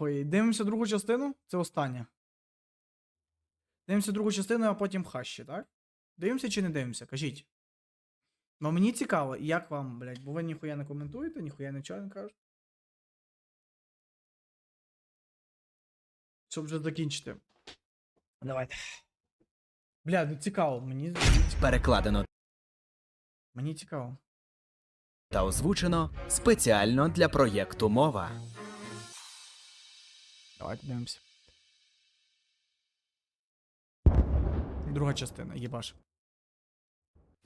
Ой, дивимося другу частину. Це остання. Дивимося другу частину, а потім хащі, так? Дивимося чи не дивимося? Кажіть. Ну мені цікаво, як вам, блядь, бо ви ніхуя не коментуєте, ніхуя нічого не кажете. Щоб вже закінчити. Давайте. Бля, ну цікаво, мені, мені. Перекладено Мені цікаво. та озвучено спеціально для проєкту мова. Давайте дивимось. Друга частина, їбаш.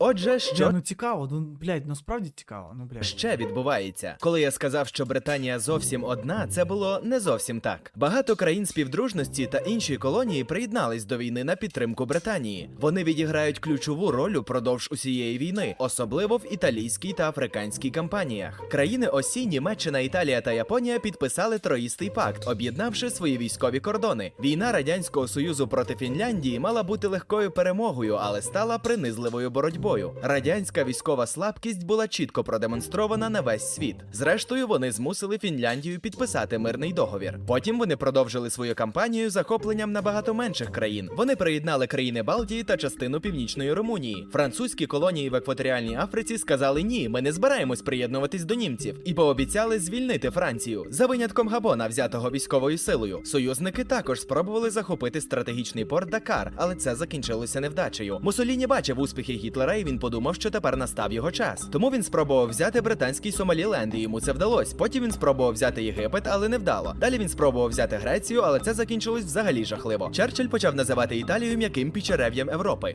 Отже, Що? Ну цікаво, ну блядь, насправді цікаво, ну блядь. ще відбувається? Коли я сказав, що Британія зовсім одна, це було не зовсім так. Багато країн співдружності та інші колонії приєднались до війни на підтримку Британії. Вони відіграють ключову роль упродовж усієї війни, особливо в італійській та африканській кампаніях. Країни осі Німеччина, Італія та Японія підписали Троїстий пакт, об'єднавши свої військові кордони. Війна радянського союзу проти Фінляндії мала бути легкою перемогою, але стала принизливою боротьбою. Радянська військова слабкість була чітко продемонстрована на весь світ. Зрештою, вони змусили Фінляндію підписати мирний договір. Потім вони продовжили свою кампанію захопленням набагато менших країн. Вони приєднали країни Балтії та частину північної Румунії. Французькі колонії в екваторіальній Африці сказали ні, ми не збираємось приєднуватись до німців, і пообіцяли звільнити Францію за винятком Габона, взятого військовою силою. Союзники також спробували захопити стратегічний порт Дакар, але це закінчилося невдачею. Мусоліні бачив успіхи Гітлера, і він подумав, що тепер настав його час. Тому він спробував взяти британський Сомаліленд, і йому це вдалося. Потім він спробував взяти Єгипет, але не вдало. Далі він спробував взяти Грецію, але це закінчилось взагалі жахливо. Черчилль почав називати Італію м'яким пічерев'ям Європи.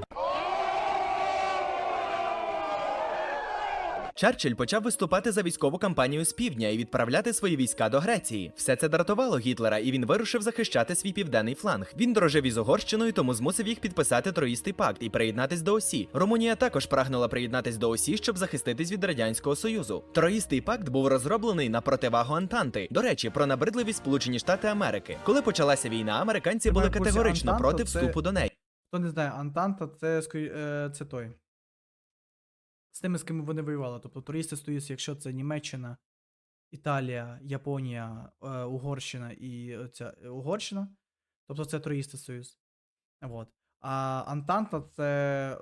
Черчилль почав виступати за військову кампанію з півдня і відправляти свої війська до Греції. Все це дратувало Гітлера, і він вирушив захищати свій південний фланг. Він дорожив із Угорщиною, тому змусив їх підписати Троїстий пакт і приєднатись до осі. Румунія також прагнула приєднатись до осі, щоб захиститись від радянського союзу. Троїстий пакт був розроблений на противагу Антанти. До речі, про набридливі Сполучені Штати Америки. Коли почалася війна, американці були категорично проти вступу до неї. Хто не знає, Антанта це, е, це той. З тими, з ким вони воювали. Тобто туристи стоїть, якщо це Німеччина, Італія, Японія, е, Угорщина і ця Угорщина. Тобто це Троїстий Союз. Вот. А Антанта це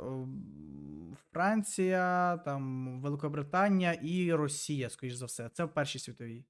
Франція, там, Великобританія і Росія, скоріш за все. Це в Першій світовій.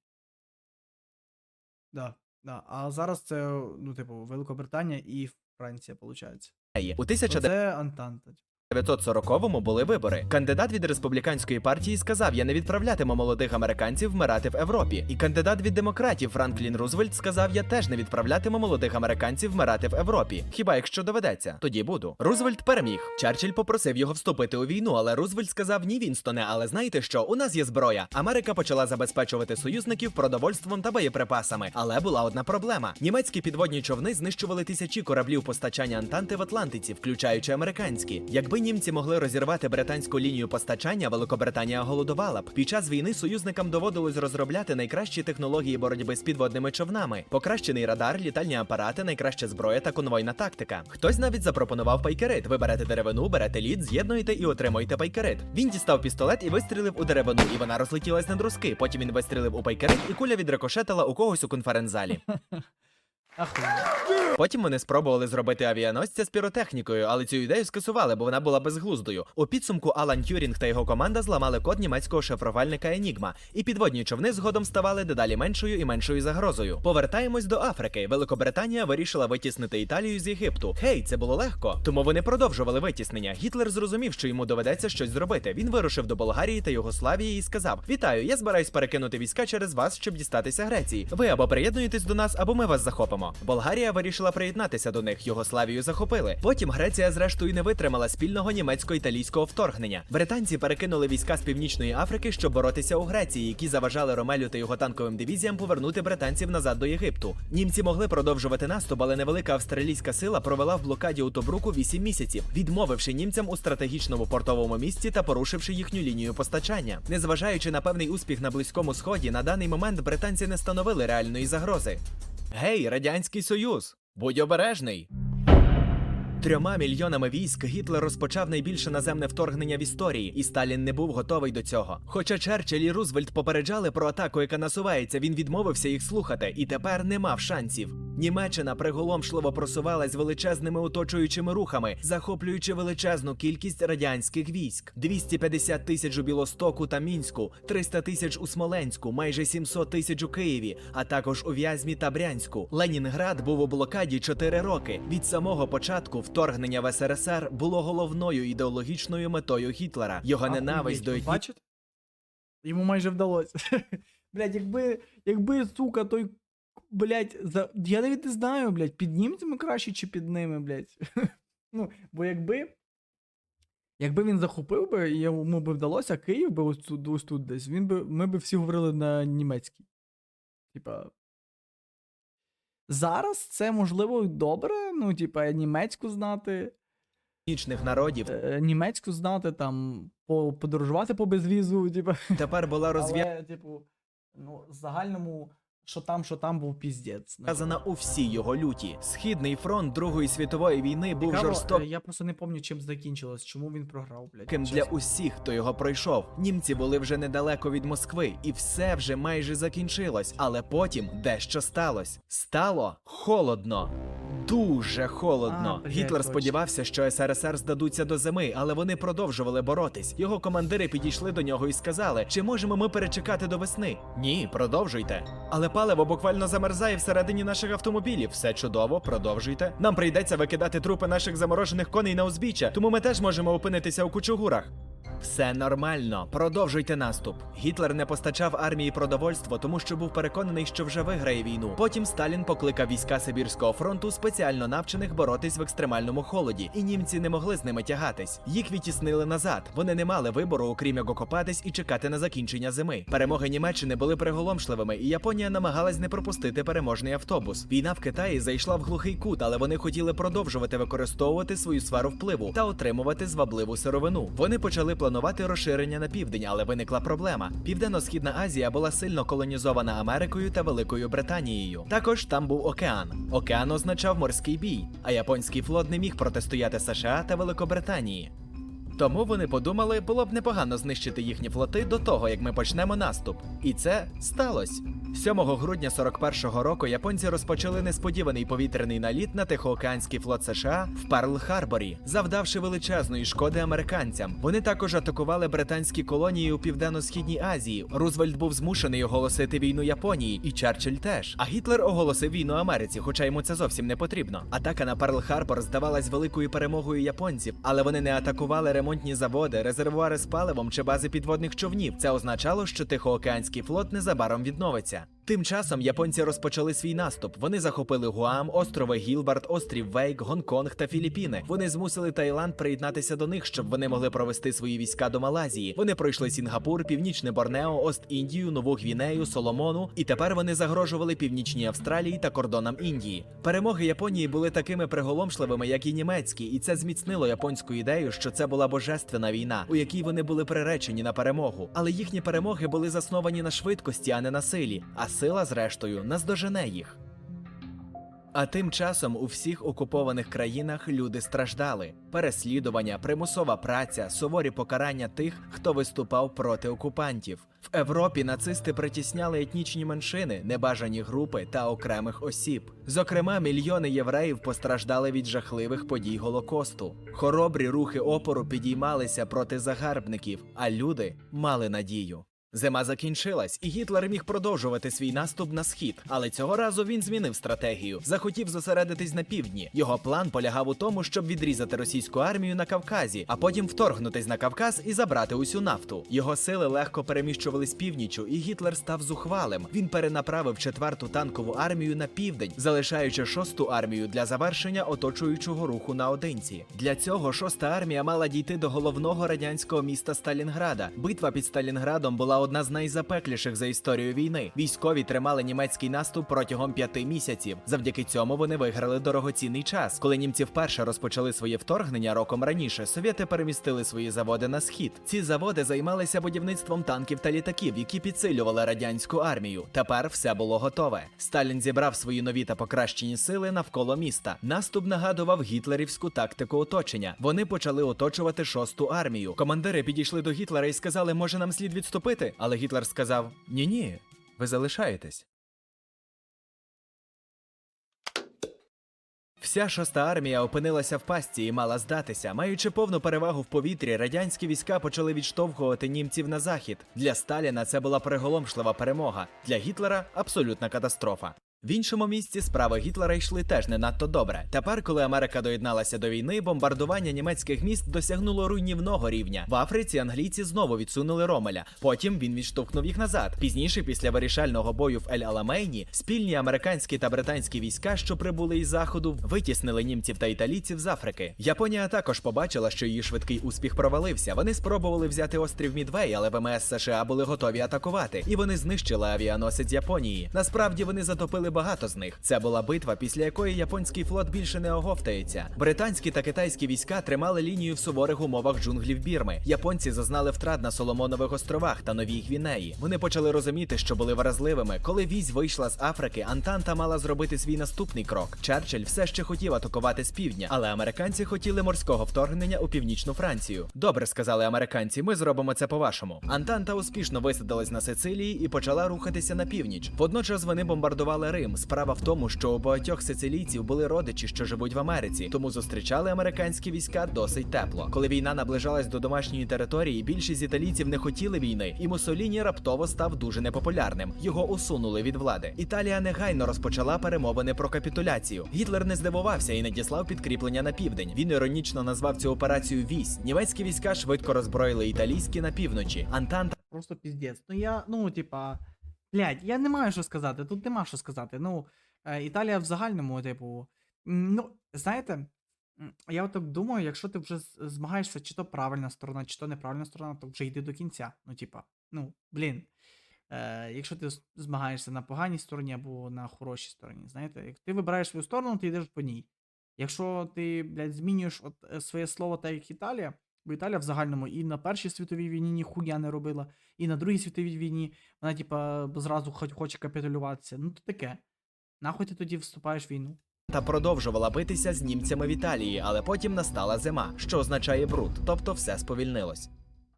Да, да. А зараз це, ну, типу, Великобританія і Франція, виходить. У 1900 Це Антанта. 1940-му були вибори. Кандидат від республіканської партії сказав: Я не відправлятиму молодих американців вмирати в Європі. І кандидат від демократів Франклін Рузвельт сказав: Я теж не відправлятиму молодих американців вмирати в Європі. Хіба якщо доведеться, тоді буду. Рузвельт переміг. Черчилль попросив його вступити у війну, але Рузвельт сказав: Ні, Вінстоне, але знаєте що? У нас є зброя. Америка почала забезпечувати союзників продовольством та боєприпасами. Але була одна проблема: німецькі підводні човни знищували тисячі кораблів постачання Антанти в Атлантиці, включаючи американські. Якби німці могли розірвати британську лінію постачання, Великобританія голодувала б. Під час війни союзникам доводилось розробляти найкращі технології боротьби з підводними човнами, покращений радар, літальні апарати, найкраща зброя та конвойна тактика. Хтось навіть запропонував пайкерит. Ви берете деревину, берете лід, з'єднуєте і отримуєте пайкерит. Він дістав пістолет і вистрілив у деревину, і вона розлетілась на друзки. Потім він вистрілив у пайкерит, і куля відрикошетила у когось у конференц-залі. Потім вони спробували зробити авіаносця з піротехнікою, але цю ідею скасували, бо вона була безглуздою. У підсумку Алан Тюрінг та його команда зламали код німецького шифрувальника Енігма, і підводні човни згодом ставали дедалі меншою і меншою загрозою. Повертаємось до Африки. Великобританія вирішила витіснити Італію з Єгипту. Гей, це було легко. Тому вони продовжували витіснення. Гітлер зрозумів, що йому доведеться щось зробити. Він вирушив до Болгарії та Югославії і сказав: Вітаю, я збираюсь перекинути війська через вас, щоб дістатися Греції. Ви або приєднуєтесь до нас, або ми вас захопимо. Болгарія вирішила приєднатися до них. Югославію захопили. Потім Греція, зрештою, не витримала спільного німецько-італійського вторгнення. Британці перекинули війська з північної Африки, щоб боротися у Греції, які заважали Ромелю та його танковим дивізіям повернути британців назад до Єгипту. Німці могли продовжувати наступ, але невелика австралійська сила провела в блокаді у Тобруку 8 місяців, відмовивши німцям у стратегічному портовому місці та порушивши їхню лінію постачання. Незважаючи на певний успіх на близькому сході, на даний момент британці не становили реальної загрози. Гей, радянський союз, будь обережний. Трьома мільйонами військ Гітлер розпочав найбільше наземне вторгнення в історії, і Сталін не був готовий до цього. Хоча Черчилль і Рузвельт попереджали про атаку, яка насувається, він відмовився їх слухати, і тепер не мав шансів. Німеччина приголомшливо просувалась величезними оточуючими рухами, захоплюючи величезну кількість радянських військ: 250 тисяч у Білостоку та Мінську, 300 тисяч у Смоленську, майже 700 тисяч у Києві, а також у В'язьмі та Брянську. Ленінград був у блокаді 4 роки. Від самого початку вторгнення в СРСР було головною ідеологічною метою Гітлера. Його ненависть до Бачите? Йому майже вдалося. блять, якби, якби, сука, той. Блять, за... я навіть не знаю, блять, під німцями краще чи під ними, блять. ну, бо якби. Якби він захопив би, йому би вдалося, Київ би ось тут, ось тут десь, він би, ми би всі говорили на німецькій. Типа. Зараз це можливо добре, ну, типа, німецьку знати. Нічних народів е, німецьку знати, там, по, подорожувати по безвізу, типу. тепер була розв'язана. Але, типу, ну, в загальному, що там, що там був піздець. Вказана у всій його люті. Східний фронт Другої світової війни був Цікаво, жорстоким е, Я просто не пам'ятаю, чим закінчилось, чому він програв, блядь. для чесно. усіх, хто його пройшов. Німці були вже недалеко від Москви, і все вже майже закінчилось. Але потім дещо сталося. Стало холодно. Дуже холодно. А, Гітлер точно. сподівався, що СРСР здадуться до зими, але вони продовжували боротись. Його командири підійшли до нього і сказали: чи можемо ми перечекати до весни? Ні, продовжуйте. Але паливо буквально замерзає всередині наших автомобілів. Все чудово, продовжуйте. Нам прийдеться викидати трупи наших заморожених коней на узбіччя, тому ми теж можемо опинитися у кучугурах. Все нормально, продовжуйте наступ. Гітлер не постачав армії продовольство, тому що був переконаний, що вже виграє війну. Потім Сталін покликав війська Сибірського фронту, спеціально навчених боротись в екстремальному холоді, і німці не могли з ними тягатись. Їх відтіснили назад. Вони не мали вибору, окрім як окопатись і чекати на закінчення зими. Перемоги Німеччини були приголомшливими, і Японія намагалась не пропустити переможний автобус. Війна в Китаї зайшла в глухий кут, але вони хотіли продовжувати використовувати свою сферу впливу та отримувати звабливу сировину. Вони почали планувати розширення на південь, але виникла проблема. Південно-східна Азія була сильно колонізована Америкою та Великою Британією. Також там був океан. Океан означав морський бій, а японський флот не міг протистояти США та Великобританії. Тому вони подумали, було б непогано знищити їхні флоти до того, як ми почнемо наступ. І це сталося. 7 грудня 41-го року японці розпочали несподіваний повітряний наліт на Тихоокеанський флот США в Перл-Харборі, завдавши величезної шкоди американцям. Вони також атакували британські колонії у південно-східній Азії. Рузвельт був змушений оголосити війну Японії, і Черчилль теж. А Гітлер оголосив війну Америці, хоча йому це зовсім не потрібно. Атака на Перл-Харбор здавалась великою перемогою японців, але вони не атакували ремонтні заводи, резервуари з паливом чи бази підводних човнів. Це означало, що Тихоокеанський флот незабаром відновиться. Тим часом японці розпочали свій наступ. Вони захопили Гуам, острови Гілбард, острів Вейк, Гонконг та Філіппіни. Вони змусили Таїланд приєднатися до них, щоб вони могли провести свої війська до Малайзії. Вони пройшли Сінгапур, Північне Борнео, Ост-Індію, Нову Гвінею, Соломону, і тепер вони загрожували північній Австралії та кордонам Індії. Перемоги Японії були такими приголомшливими, як і німецькі, і це зміцнило японську ідею, що це була божественна війна, у якій вони були приречені на перемогу. Але їхні перемоги були засновані на швидкості, а не на силі. А сила, зрештою, наздожене їх. А тим часом у всіх окупованих країнах люди страждали: переслідування, примусова праця, суворі покарання тих, хто виступав проти окупантів. В Європі нацисти притісняли етнічні меншини, небажані групи та окремих осіб. Зокрема, мільйони євреїв постраждали від жахливих подій Голокосту. Хоробрі рухи опору підіймалися проти загарбників, а люди мали надію. Зима закінчилась, і Гітлер міг продовжувати свій наступ на схід, але цього разу він змінив стратегію. Захотів зосередитись на півдні. Його план полягав у тому, щоб відрізати російську армію на Кавказі, а потім вторгнутись на Кавказ і забрати усю нафту. Його сили легко переміщувались північю, і Гітлер став зухвалим. Він перенаправив четверту танкову армію на південь, залишаючи шосту армію для завершення оточуючого руху наодинці. Для цього шоста армія мала дійти до головного радянського міста Сталінграда. Битва під Сталінградом була одна з найзапекліших за історію війни. Військові тримали німецький наступ протягом п'яти місяців. Завдяки цьому вони виграли дорогоцінний час. Коли німці вперше розпочали своє вторгнення роком раніше, совєти перемістили свої заводи на схід. Ці заводи займалися будівництвом танків та літаків, які підсилювали радянську армію. Тепер все було готове. Сталін зібрав свої нові та покращені сили навколо міста. Наступ нагадував гітлерівську тактику оточення. Вони почали оточувати шосту армію. Командири підійшли до Гітлера і сказали, може нам слід відступити. Але Гітлер сказав: Ні, ні, ви залишаєтесь. Вся шоста армія опинилася в пастці і мала здатися. Маючи повну перевагу в повітрі, радянські війська почали відштовхувати німців на захід. Для Сталіна це була приголомшлива перемога. Для Гітлера абсолютна катастрофа. В іншому місці справи Гітлера йшли теж не надто добре. Тепер, коли Америка доєдналася до війни, бомбардування німецьких міст досягнуло руйнівного рівня. В Африці англійці знову відсунули Ромеля. Потім він відштовхнув їх назад. Пізніше, після вирішального бою в Ель-Аламейні, спільні американські та британські війська, що прибули із заходу, витіснили німців та італійців з Африки. Японія також побачила, що її швидкий успіх провалився. Вони спробували взяти острів Мідвей, але ВМС США були готові атакувати, і вони знищили авіаносець Японії. Насправді вони затопили багато з них. Це була битва, після якої японський флот більше не оговтається. Британські та китайські війська тримали лінію в суворих умовах джунглів Бірми. Японці зазнали втрат на Соломонових островах та Новій Гвінеї. Вони почали розуміти, що були вразливими. Коли візь вийшла з Африки, Антанта мала зробити свій наступний крок. Черчилль все ще хотів атакувати з півдня, але американці хотіли морського вторгнення у північну Францію. Добре, сказали американці. Ми зробимо це по-вашому. Антанта успішно висадилась на Сицилії і почала рухатися на північ. Водночас вони бомбардували Рим. Справа в тому, що у багатьох сицилійців були родичі, що живуть в Америці, тому зустрічали американські війська досить тепло. Коли війна наближалась до домашньої території, більшість італійців не хотіли війни, і Муссоліні раптово став дуже непопулярним. Його усунули від влади. Італія негайно розпочала перемовини про капітуляцію. Гітлер не здивувався і надіслав підкріплення на південь. Він іронічно назвав цю операцію Вісь. Німецькі війська швидко роззброїли італійські на півночі. Антанта Просто піздець. Ну я, ну, типа, блядь, я не маю що сказати, тут нема що сказати. Ну, е, Італія в загальному, типу. Ну, знаєте, я так думаю, якщо ти вже змагаєшся, чи то правильна сторона, чи то неправильна сторона, то вже йди до кінця. Ну, типа, ну, блін. Е, якщо ти змагаєшся на поганій стороні або на хорошій стороні, знаєте, як ти вибираєш свою сторону, ти йдеш по ній. Якщо ти, блядь, змінюєш от, е, своє слово так як Італія, бо Італія в загальному і на Першій світовій війні ніхуя не робила, і на Другій світовій війні вона, типа, зразу хоч хоче капітулюватися. Ну, то таке. Нахуй ти тоді вступаєш в війну? продовжувала битися з німцями в Італії, але потім настала зима, що означає бруд, тобто все сповільнилось.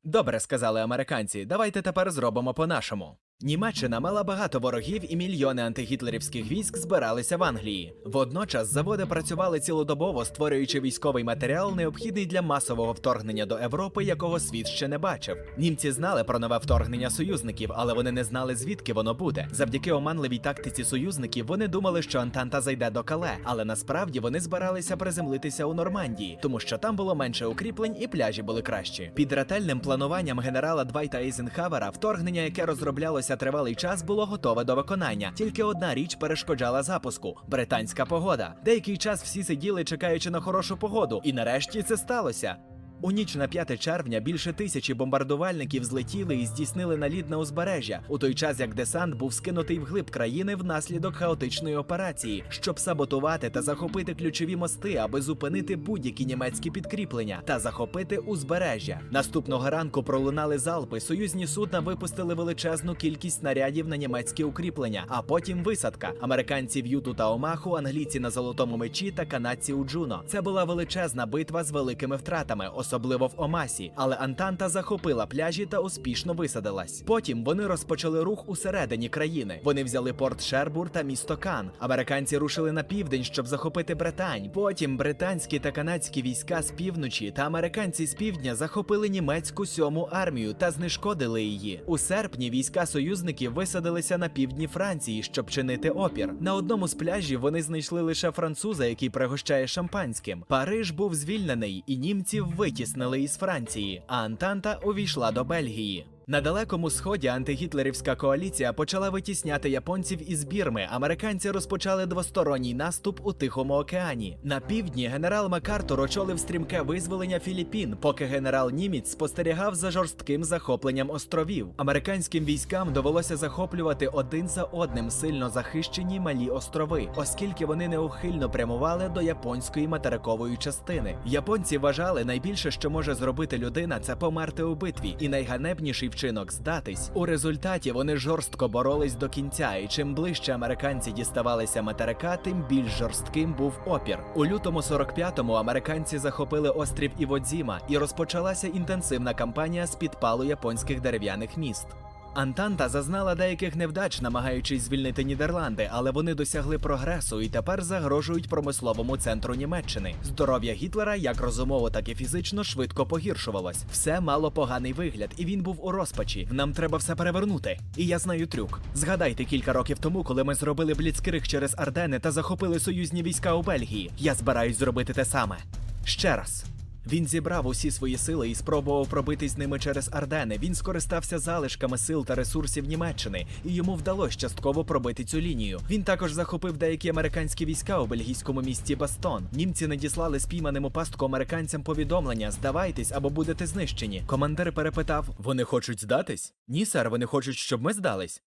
Добре, сказали американці. Давайте тепер зробимо по-нашому. Німеччина мала багато ворогів, і мільйони антигітлерівських військ збиралися в Англії. Водночас заводи працювали цілодобово, створюючи військовий матеріал, необхідний для масового вторгнення до Європи, якого світ ще не бачив. Німці знали про нове вторгнення союзників, але вони не знали звідки воно буде. Завдяки оманливій тактиці союзників вони думали, що Антанта зайде до Кале, але насправді вони збиралися приземлитися у Нормандії, тому що там було менше укріплень і пляжі були кращі. Під ретельним плануванням генерала Двайта Ейзенхавера вторгнення, яке розроблялося тривалий час, було готове до виконання. Тільки одна річ перешкоджала запуску британська погода. Деякий час всі сиділи, чекаючи на хорошу погоду, і нарешті це сталося. У ніч на 5 червня більше тисячі бомбардувальників злетіли і здійснили наліт на узбережжя, у той час як десант був скинутий вглиб країни внаслідок хаотичної операції, щоб саботувати та захопити ключові мости, аби зупинити будь-які німецькі підкріплення та захопити узбережжя. Наступного ранку пролунали залпи. Союзні судна випустили величезну кількість снарядів на німецькі укріплення, а потім висадка. Американці в Юту та Омаху, англійці на золотому мечі та канадці у Джуно. Це була величезна битва з великими втратами, особливо в Омасі. Але Антанта захопила пляжі та успішно висадилась. Потім вони розпочали рух усередині країни. Вони взяли порт Шербур та місто Кан. Американці рушили на південь, щоб захопити Британь. Потім британські та канадські війська з півночі та американці з півдня захопили німецьку сьому армію та знешкодили її. У серпні війська союзників висадилися на півдні Франції, щоб чинити опір. На одному з пляжів вони знайшли лише француза, який пригощає шампанським. Париж був звільнений, і німців витіснили із Франції, а Антанта увійшла до Бельгії. На далекому сході антигітлерівська коаліція почала витісняти японців із Бірми. Американці розпочали двосторонній наступ у Тихому океані. На півдні генерал Макартур очолив стрімке визволення Філіппін, поки генерал Німіць спостерігав за жорстким захопленням островів. Американським військам довелося захоплювати один за одним сильно захищені малі острови, оскільки вони неухильно прямували до японської материкової частини. Японці вважали, найбільше, що може зробити людина, це померти у битві, і найганебніший вчинок здатись. У результаті вони жорстко боролись до кінця, і чим ближче американці діставалися материка, тим більш жорстким був опір. У лютому 45-му американці захопили острів Іводзіма, і розпочалася інтенсивна кампанія з підпалу японських дерев'яних міст. Антанта зазнала деяких невдач, намагаючись звільнити Нідерланди, але вони досягли прогресу і тепер загрожують промисловому центру Німеччини. Здоров'я Гітлера, як розумово, так і фізично, швидко погіршувалось. Все мало поганий вигляд, і він був у розпачі. Нам треба все перевернути. І я знаю трюк. Згадайте кілька років тому, коли ми зробили бліцкриг через Ардени та захопили союзні війська у Бельгії. Я збираюсь зробити те саме. Ще раз. Він зібрав усі свої сили і спробував пробитись з ними через Ардени. Він скористався залишками сил та ресурсів Німеччини, і йому вдалося частково пробити цю лінію. Він також захопив деякі американські війська у бельгійському місті Бастон. Німці надіслали спійманим у пастку американцям повідомлення: здавайтесь або будете знищені. Командир перепитав: Вони хочуть здатись? Ні, сер, вони хочуть, щоб ми здались.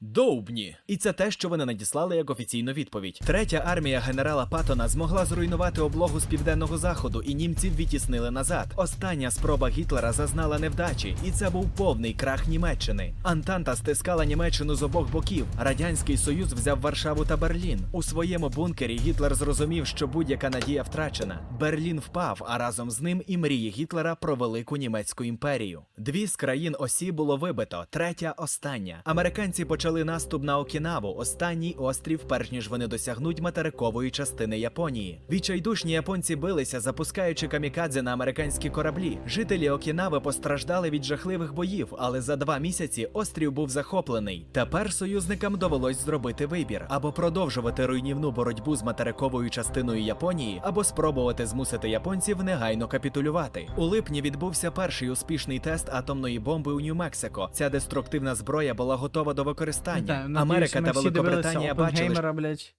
Довбні! І це те, що вони надіслали як офіційну відповідь. Третя армія генерала Паттона змогла зруйнувати облогу з південного заходу, і німців відтіснили назад. Остання спроба Гітлера зазнала невдачі, і це був повний крах Німеччини. Антанта стискала Німеччину з обох боків. Радянський Союз взяв Варшаву та Берлін. У своєму бункері Гітлер зрозумів, що будь-яка надія втрачена. Берлін впав, а разом з ним і мрії Гітлера про велику німецьку імперію. Дві з країн осі було вибито, третя остання. Американці почали наступ на Окінаву, останній острів, перш ніж вони досягнуть материкової частини Японії. Відчайдушні японці билися, запускаючи камікадзе на американські кораблі. Жителі Окінави постраждали від жахливих боїв, але за два місяці острів був захоплений. Тепер союзникам довелось зробити вибір або продовжувати руйнівну боротьбу з материковою частиною Японії, або спробувати змусити японців негайно капітулювати. У липні відбувся перший успішний тест атомної бомби у Нью-Мексико. Ця деструктивна зброя була готова до використання. Та, надіюсь, Америка та Великобританія бачили, блядь.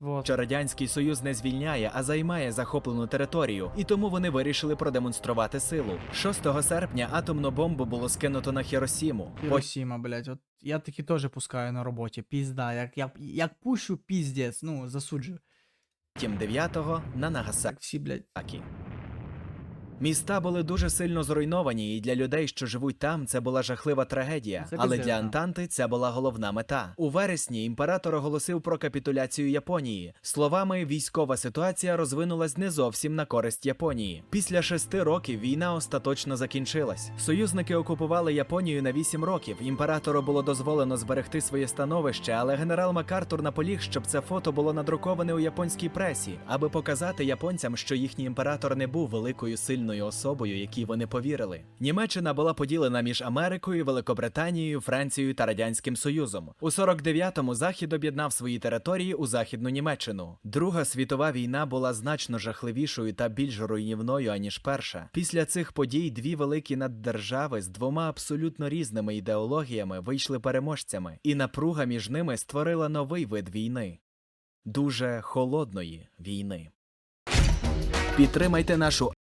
Вот. що радянський союз не звільняє, а займає захоплену територію, і тому вони вирішили продемонструвати силу. 6 серпня атомну бомбу було скинуто на Хіросіму. Хіросіма, блядь. От я таки теж пускаю на роботі. Пізда. Як, як, як пущу, піздець. Ну, засуджую. Потім 9-го на Нагасакі. Всі, блядь. Міста були дуже сильно зруйновані, і для людей, що живуть там, це була жахлива трагедія. Але для. Антанти це була головна мета. У вересні імператор оголосив про капітуляцію Японії. Словами, військова ситуація розвинулась не зовсім на користь Японії. Після шести років війна остаточно закінчилась. Союзники окупували Японію на вісім років. Імператору було дозволено зберегти своє становище, але генерал Макартур наполіг, щоб це фото було надруковане у японській пресі, аби показати японцям, що їхній імператор не був великою сильною особою, якій вони повірили. Німеччина була поділена між Америкою, Великобританією, Францією та Радянським Союзом. У 49-му Захід об'єднав свої території у Західну Німеччину. Друга світова війна була значно жахливішою та більш руйнівною, аніж перша. Після цих подій дві великі наддержави з двома абсолютно різними ідеологіями вийшли переможцями, і напруга між ними створила новий вид війни дуже холодної війни. Підтримайте нашу